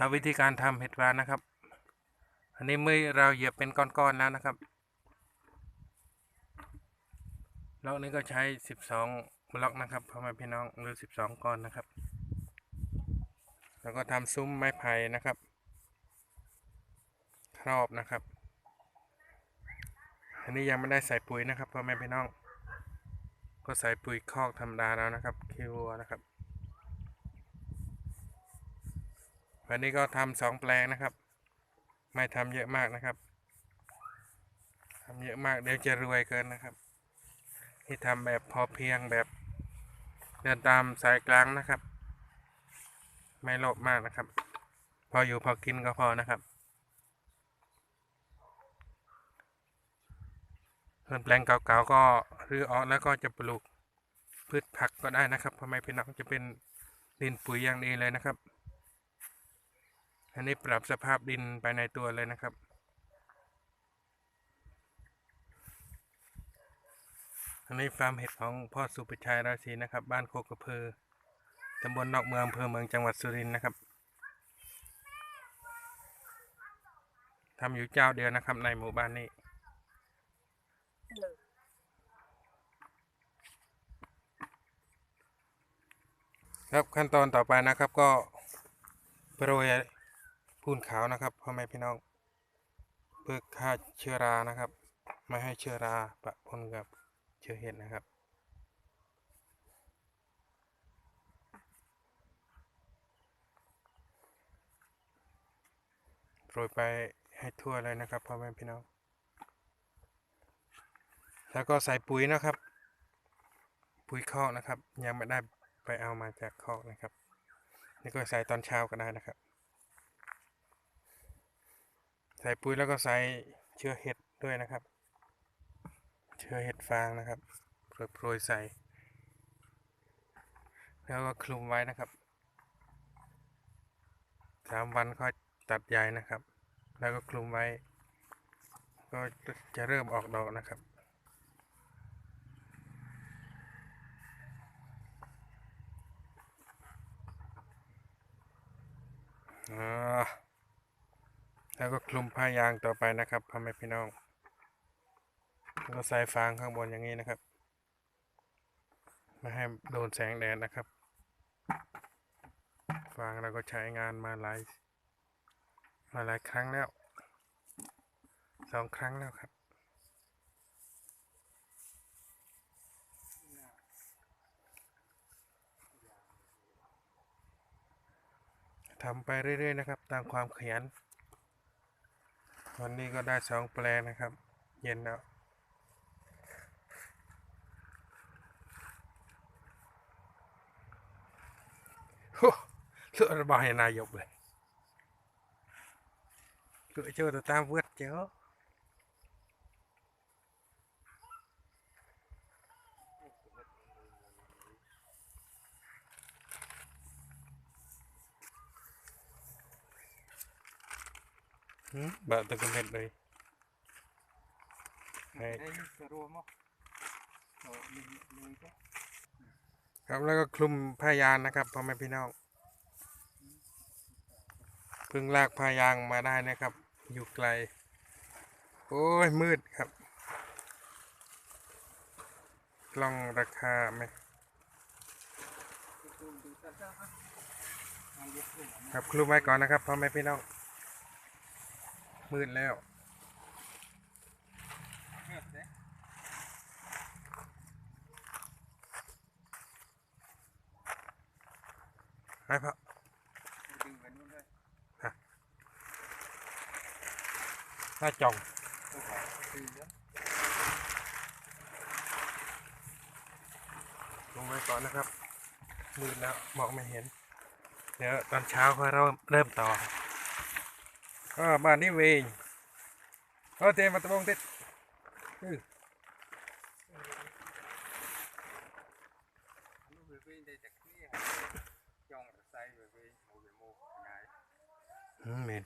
เอาวิธีการทำเห็ดหวานนะครับ อันนี้มือเราเหยียบเป็นก้อนๆแล้วนะครับแล้วนี้ก็ใช้สิบสองบล็อกนะครับพ่อแม่พี่น้องหรือสิบสองก้อนนะครับ แล้วก็ทำซุ้มไม้ไผ่นะครับ ครอบนะครับ อันนี้ยังไม่ได้ใส่ปุ๋ยนะครับพ่อแม่พี่น้อง ก็ใส่ปุ๋ยคอกธรรมดาแล้วนะครับคิวนะครับ วันนี้ก็ทำสองแปลงนะครับ ไม่ทำเยอะมากนะครับทำเยอะมากเดี๋ยวจะรวยเกินนะครับ ที่ทำแบบพอเพียงแบบเดินตามสายกลางนะครับ ไม่โลภมากนะครับ พออยู่พอกินก็พอนะครับส่วนแปลงเก่าๆก็รื้อออกแล้วก็จะปลูกพืชผักก็ได้นะครับพ่อแม่พี่น้องจะเป็นดินปุ๋ยอย่างดีเลยนะครับ อันนี้ปรับสภาพดินไปในตัวเลยนะครับ อันนี้ฟาร์มเห็ดของพ่อสุปชัยราศีนะครับ บ้านโคกระเพือตำบลนอกเมืองอำเภอเมืองจังหวัดสุรินทร์นะครับทำอยู่เจ้าเดียวนะครับในหมู่บ้านนี้ครับขั้นตอนต่อไปนะครับก็โปรย ปูนขาวนะครับพ่อแม่พี่น้อง เพื่อฆ่าเชื้อรานะครับ ไม่ให้เชื้อราปะปนกับเชื้อเห็ดนะครับโรยไปให้ทั่วเลยนะครับพ่อแม่พี่น้อง แล้วก็ใส่ปุ๋ยนะครับ ปุ๋ยคอกนะครับ ยังไม่ได้ไปเอามาจากคอกนะครับ นี่ก็ใส่ตอนเช้าก็ได้นะครับ ใส่ปุ๋ยแล้วก็ใส่เชื้อเห็ดด้วยนะครับ เชื้อเห็ดฟางนะครับโปรยโปรยใส่ แล้วก็คลุมไว้นะครับสามวันค่อยตัดใยนะครับ แล้วก็คลุมไว้ ก็จะเริ่มออกดอกนะครับ อ่า แล้วก็คลุมผ้ายางต่อไปนะครับพ่อแม่พี่น้อง แล้วก็ใส่ฟางข้างบนอย่างนี้นะครับ ไม่ให้โดนแสงแดดนะครับ ฟางเราก็ใช้งานมาหลายมาหลายครั้งแล้วสองครั้งแล้วครับทำไปเรื่อย ๆ นะครับ ตามความขยัน วันนี้ก็ได้สองแปลงนะครับ เย็นแล้ว โอ้เลือระบายนายกเลยเลือเจอแต่ตามเวือดเจ้า บะตะกุเม็ดเลยให้ Đây, sờ rùa mà. Ờ, mình mình cái ครับแล้วก็คลุมผ้ายางนะครับพ่อแม่พี่น้องเพิ่งลากผ้ายางมาได้นะครับ อยู่ไกล โอ้ยมืดครับ กล้องราคาไหม tôm từ ta ra ha. Ai biết rồi mà. ครับคลุมไว้ก่อนนะครับพ่อแม่พี่น้อง มืดแล้ว Hết đấy. ให้พ่อ Thôi đừng vào luôn đây. หน้าจองลงไว้ก่อนนะครับมืดแล้วมองไม่เห็น เดี๋ยวตอนเช้าค่อยเริ่มเริ่มต่อ ก็บ้านนี้เองเออเตมาตะบงติดอื้อ Nó về bên đây chắc kia. Trong ở say về bên, ngồi về mô, ngày. อืมเมน